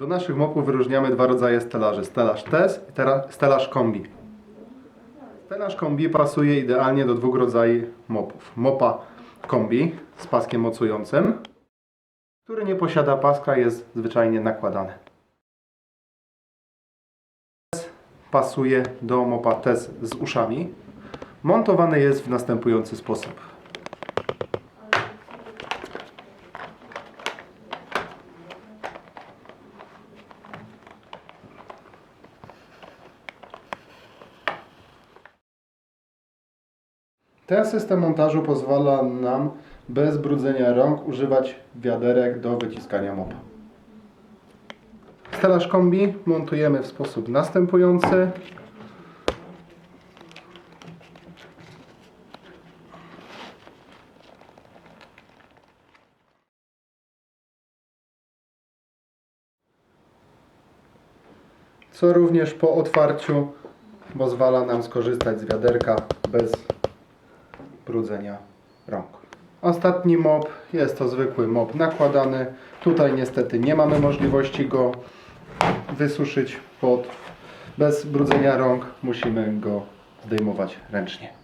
Do naszych mopów wyróżniamy dwa rodzaje stelaży. Stelaż TES i stelaż kombi. Stelaż kombi pasuje idealnie do dwóch rodzajów mopów. Mopa kombi z paskiem mocującym, który nie posiada paska, jest zwyczajnie nakładany. Pasuje do mopa TES z uszami. Montowany jest w następujący sposób. Ten system montażu pozwala nam bez brudzenia rąk używać wiaderek do wyciskania mopa. Stelaż kombi montujemy w sposób następujący. Co również po otwarciu pozwala nam skorzystać z wiaderka bez brudzenia rąk. Ostatni mop jest to zwykły mop nakładany. Tutaj niestety nie mamy możliwości go wysuszyć pod bez brudzenia rąk. Musimy go zdejmować ręcznie.